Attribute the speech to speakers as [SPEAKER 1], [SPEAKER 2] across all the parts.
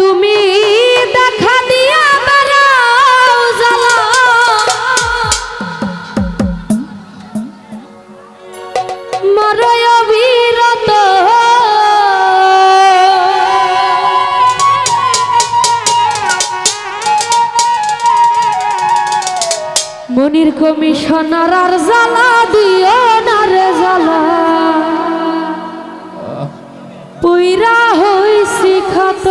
[SPEAKER 1] তুমি দেখা দিয়া বেড়াও জ্বালা। মরয় বিরত মনির কমিশনার আর জ্বালা দিও না রে জ্বালা। পুইরা হইছি খাত।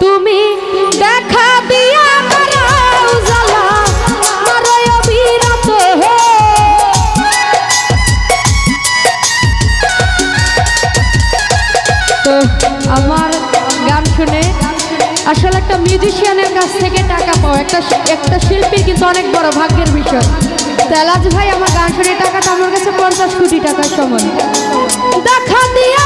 [SPEAKER 1] তুমি দেখা আমার গান শুনে আসলে একটা মিউজিশিয়ানের কাছ থেকে টাকা পাওয়া একটা একটা শিল্পীর কিন্তু অনেক বড় ভাগ্যের বিষয়। তেলাজ ভাই, আমার গান শুনে টাকাটা আমার কাছে পঞ্চাশ কোটি টাকার সময়। দেখা দিয়া